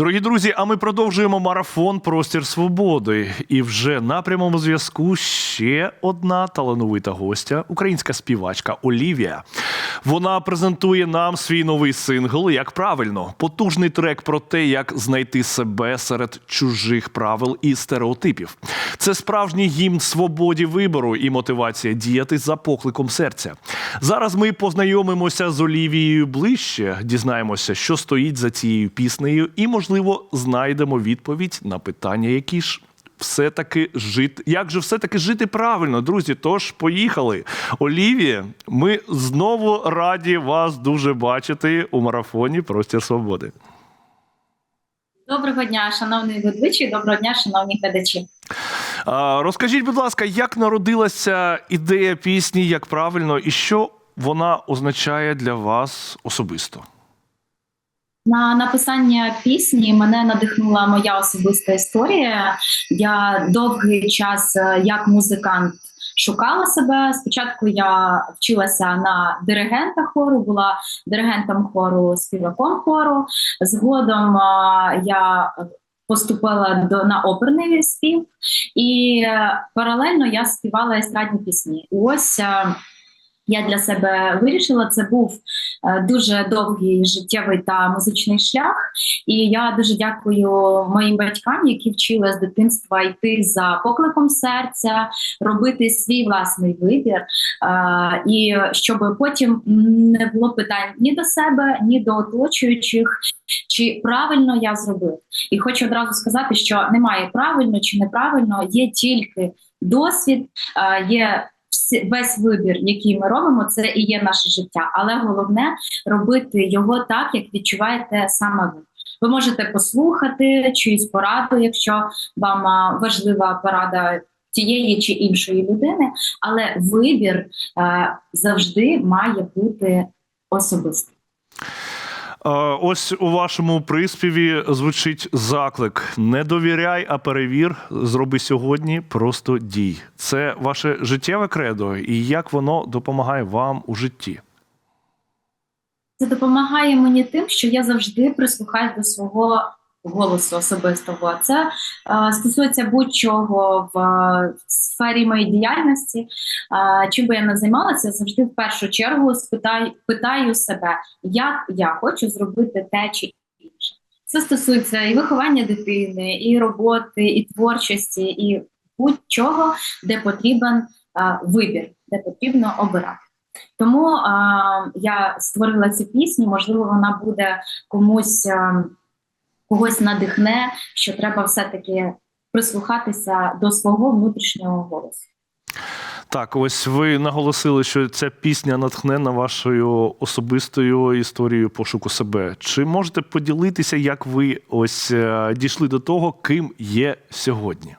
Дорогі друзі, а ми продовжуємо марафон Простір свободи. І вже на прямому зв'язку ще одна талановита гостя, українська співачка Олівія. Вона презентує нам свій новий сингл Як правильно, потужний трек про те, як знайти себе серед чужих правил і стереотипів. Це справжній гімн свободі вибору і мотивація діяти за покликом серця. Зараз ми познайомимося з Олівією ближче, дізнаємося, що стоїть за цією піснею, і, можливо, знайдемо відповідь на питання, які ж. Все-таки жити, як же все-таки жити правильно, друзі? Тож поїхали. Олівія, ми знову раді вас дуже бачити у марафоні Простір Свободи. Доброго дня, шановний ведучий, доброго дня, шановні глядачі. Розкажіть, будь ласка, як народилася ідея пісні, як правильно, і що вона означає для вас особисто? На написання пісні мене надихнула моя особиста історія. Я довгий час е, як музикант шукала себе. Спочатку я вчилася на диригента хору, була диригентом хору, співаком хору. Згодом е, я поступила до на оперний спів, і е, паралельно я співала естрадні пісні. Ось я для себе вирішила, це був е, дуже довгий життєвий та музичний шлях. І я дуже дякую моїм батькам, які вчили з дитинства йти за покликом серця, робити свій власний вибір, е, і щоб потім не було питань ні до себе, ні до оточуючих, чи правильно я зробив. І хочу одразу сказати, що немає правильно чи неправильно, є тільки досвід, е, є весь вибір, який ми робимо, це і є наше життя. Але головне робити його так, як відчуваєте саме ви. Ви можете послухати чиюсь пораду, якщо вам важлива порада тієї чи іншої людини, але вибір е, завжди має бути особистим. Е, Ось у вашому приспіві звучить заклик: не довіряй, а перевір. Зроби сьогодні, просто дій. Це ваше життєве кредо, і як воно допомагає вам у житті? Це допомагає мені тим, що я завжди прислухаюсь до свого голосу особистого. Це е, стосується будь-чого в е, сфері моєї діяльності. Е, чим би я не займалася, завжди в першу чергу спитаю, питаю себе, як я хочу зробити те чи інше. Це стосується і виховання дитини, і роботи, і творчості, і будь-чого, де потрібен вибір, де потрібно обирати. Тому а, я створила цю пісню. Можливо, вона буде комусь а, когось надихне, що треба все-таки прислухатися до свого внутрішнього голосу. Так, ось ви наголосили, що ця пісня натхнена вашою особистою історією пошуку себе. Чи можете поділитися, як ви ось е, дійшли до того, ким є сьогодні?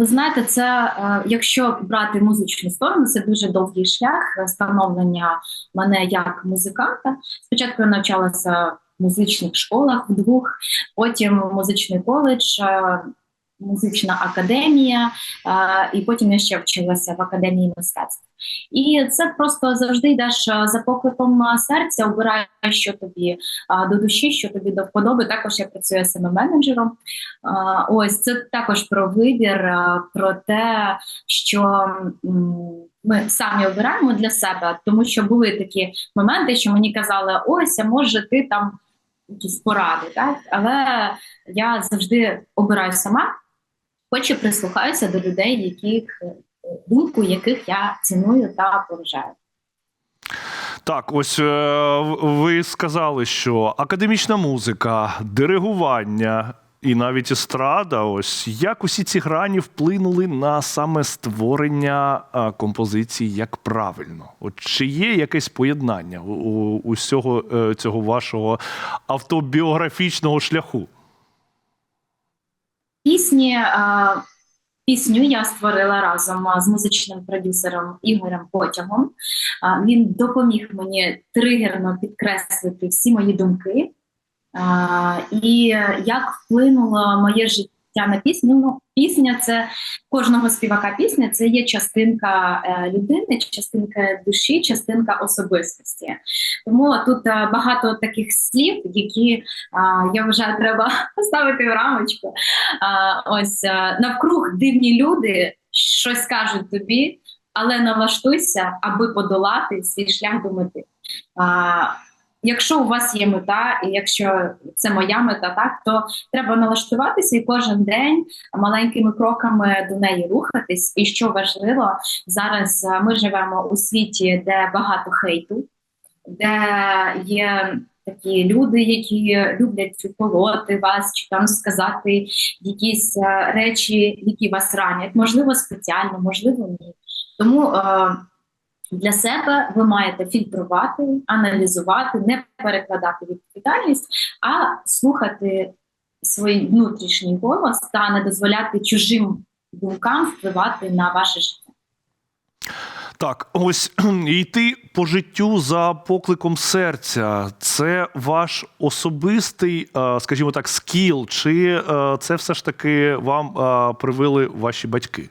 Ви знаєте, це е, якщо брати музичну сторону, це дуже довгий шлях становлення мене як музиканта. Спочатку я навчалася в музичних школах двох, потім музичний коледж, е, музична академія, е, і потім я ще вчилася в академії мистецтв. І це просто завжди йдеш е, за покликом е, серця, обираєш, що тобі е, до душі, що тобі до вподоби. Також я працюю саме менеджером. Ось це також про вибір, про те, що ми самі обираємо для себе, тому що були такі моменти, що мені казали, ось, а може ти там якісь поради, так? Але я завжди обираю сама, хоч і прислухаюся до людей, яких думку яких я ціную та поважаю. Так, ось е, ви сказали, що академічна музика, диригування і навіть естрада, ось як усі ці грані вплинули на саме створення е, композиції як правильно? От чи є якесь поєднання у, усього е, цього вашого автобіографічного шляху? Пісні, а, пісню я створила разом з музичним продюсером Ігорем Потягом. Він допоміг мені тригерно підкреслити всі мої думки. І як вплинуло моє життя на пісню. Ну, пісня це кожного співака пісня це є частинка е, людини, частинка душі, частинка особистості. Тому тут е, багато таких слів, які е, я вважаю, треба поставити в рамочку. Ось навкруг дивні люди щось кажуть тобі, але налаштуйся, аби подолати свій шлях до мети. Якщо у вас є мета, і якщо це моя мета, так то треба налаштуватися і кожен день маленькими кроками до неї рухатись. І що важливо, зараз е, ми живемо у світі, де багато хейту, де є такі люди, які люблять уколоти вас, чи там сказати якісь е, речі, які вас ранять, можливо, спеціально, можливо, ні. Тому е, для себе ви маєте фільтрувати, аналізувати, не перекладати відповідальність, а слухати свій внутрішній голос та не дозволяти чужим думкам впливати на ваше життя. Так, ось йти по життю за покликом серця це ваш особистий, е, скажімо так, скіл, чи е, це все ж таки вам е, привили ваші батьки?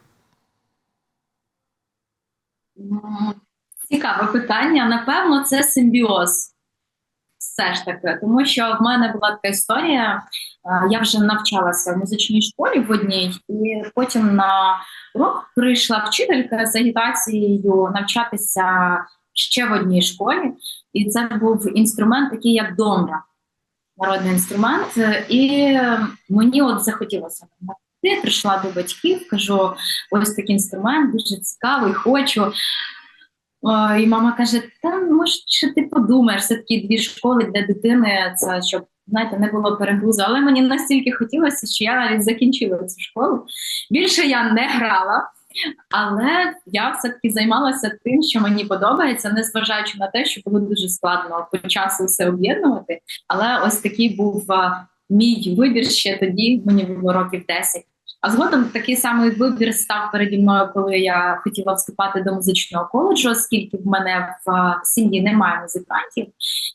Цікаве питання. Напевно, це симбіоз. Все ж таки, тому що в мене була така історія. Я вже навчалася в музичній школі в одній, і потім на урок прийшла вчителька з агітацією навчатися ще в одній школі. І це був інструмент, такий як домра, народний інструмент. І мені от захотілося. Я прийшла до батьків, кажу: ось такий інструмент, дуже цікавий, хочу. І мама каже: Та може, що ти подумаєш, все таки дві школи для дитини, це щоб знаєте, не було перегрузу. Але мені настільки хотілося, що я навіть закінчила цю школу. Більше я не грала, але я все-таки займалася тим, що мені подобається, незважаючи на те, що було дуже складно по часу все об'єднувати. Але ось такий був мій вибір ще тоді, мені було років 10. А згодом такий самий вибір став переді мною, коли я хотіла вступати до музичного коледжу, оскільки в мене в сім'ї немає музикантів,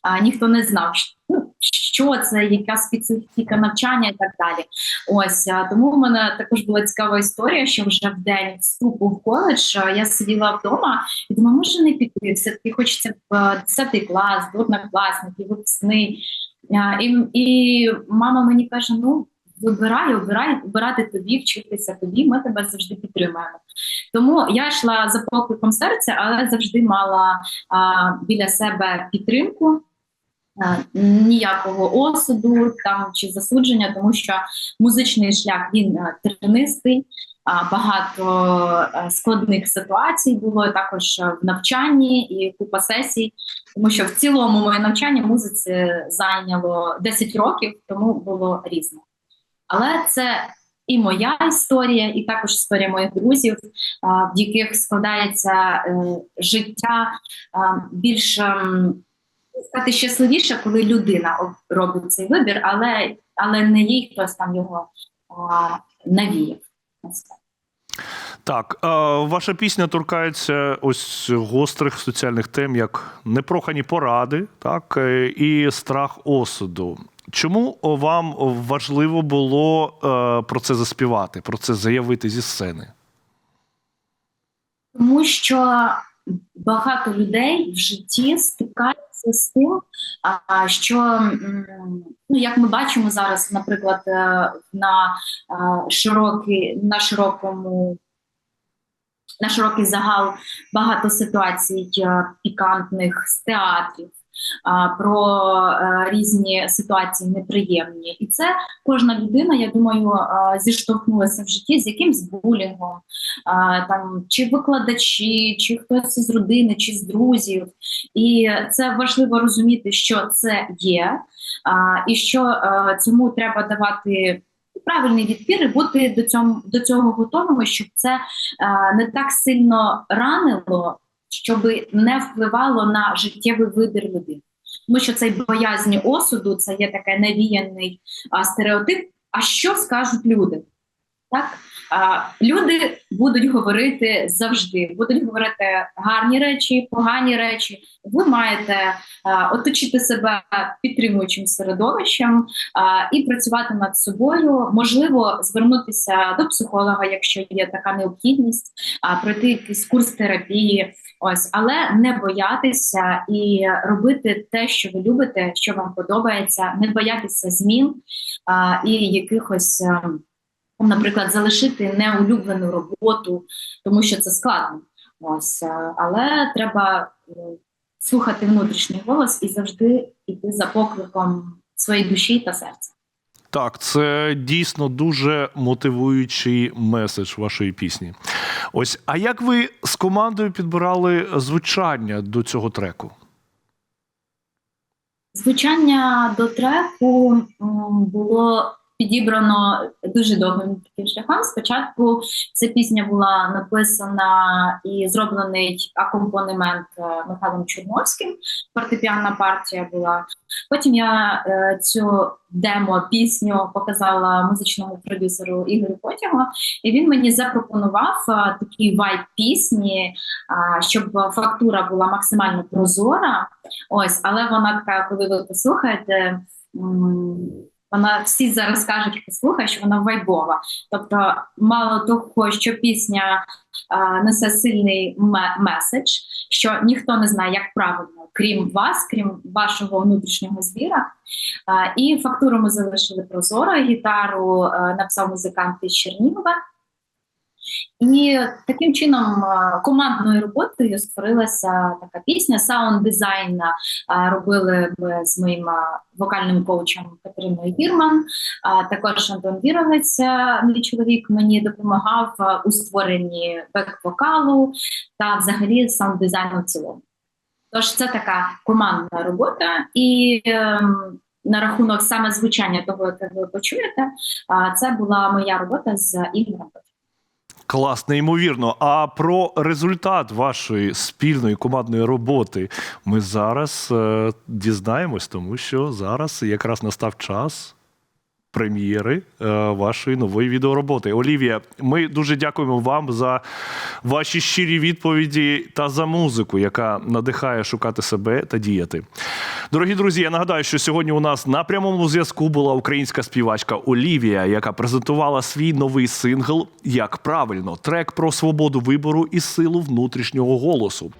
а, ніхто не знав, що, ну, що це, яка специфіка навчання і так далі. Ось тому в мене також була цікава історія, що вже в день вступу в коледж а, я сиділа вдома і думаю, може не піти, все таки хочеться в 10 клас, до однокласників, випускний. І, і мама мені каже: ну вибирай, обирай, обирати тобі, вчитися тобі, ми тебе завжди підтримаємо. Тому я йшла за покликом серця, але завжди мала а, біля себе підтримку. Ніякого осуду там чи засудження, тому що музичний шлях він а, тернистий, багато складних ситуацій було також в навчанні і купа сесій, тому що в цілому моє навчання музиці зайняло 10 років, тому було різно. Але це і моя історія, і також історія моїх друзів, в яких складається е, життя більш стати щасливіше, коли людина об- робить цей вибір, але, але не їй хтось там його навіяв. Так. Ваша пісня торкається ось гострих соціальних тем, як непрохані поради, так е, і страх осуду. Чому вам важливо було е, про це заспівати, про це заявити зі сцени? Тому що багато людей в житті стикаються з тим, що ну, як ми бачимо зараз, наприклад, е, на е, широкий, на широкому. На широкий загал багато ситуацій пікантних з театрів, про е, різні ситуації неприємні. І це кожна людина, я думаю, е, зіштовхнулася в житті з якимсь булінгом, там чи викладачі, чи хтось з родини, чи з друзів. І це важливо розуміти, що це є, і що е, цьому треба давати. Правильний відбір і бути до цього до цього готовими, щоб це е, не так сильно ранило, щоб не впливало на життєвий вибір людини. Тому що цей боязнь осуду це є таке навіяний а, стереотип. А що скажуть люди? Так а, люди будуть говорити завжди, будуть говорити гарні речі, погані речі. Ви маєте а, оточити себе підтримуючим середовищем а, і працювати над собою. Можливо, звернутися до психолога, якщо є така необхідність, а, пройти якийсь курс терапії. Ось, але не боятися і робити те, що ви любите, що вам подобається, не боятися змін а, і якихось. а, наприклад, залишити неулюблену роботу, тому що це складно. Ось, е, але треба е, слухати внутрішній голос і завжди йти за покликом своєї душі та серця. Так, це дійсно дуже мотивуючий меседж вашої пісні. Ось, а як ви з командою підбирали звучання до цього треку? Звучання до треку було підібрано дуже довгим таким шляхом. Спочатку ця пісня була написана і зроблений акомпанемент е, Михайлом Чорновським. Фортепіанна партія була. Потім я е, цю демо пісню показала музичному продюсеру Ігорю Потягу, і він мені запропонував е, такий вайб пісні, щоб фактура була максимально прозора. Ось, але вона така, коли ви послухаєте. Вона всі зараз кажуть, хто слухає, що вона вайбова. Тобто, мало того, що пісня а, несе сильний меседж, що ніхто не знає, як правильно, крім вас, крім вашого внутрішнього звіра. А, і фактуру ми залишили прозоро. Гітару а, написав музикант із Чернігова. І таким чином командною роботою створилася така пісня. Саунд дизайн робили ми з моїм вокальним коучем Катериною Гірман. А також Антон Віровець, мій чоловік, мені допомагав у створенні бек-вокалу та взагалі саунд дизайну в цілому. Тож це така командна робота, і ем, на рахунок саме звучання того, яке ви почуєте, це була моя робота з Ігорем. Клас, неймовірно. А про результат вашої спільної командної роботи ми зараз е, дізнаємось, тому що зараз якраз настав час прем'єри е, вашої нової відеороботи. Олівія, ми дуже дякуємо вам за ваші щирі відповіді та за музику, яка надихає шукати себе та діяти. Дорогі друзі, я нагадаю, що сьогодні у нас на прямому зв'язку була українська співачка Олівія, яка презентувала свій новий сингл Як правильно трек про свободу вибору і силу внутрішнього голосу.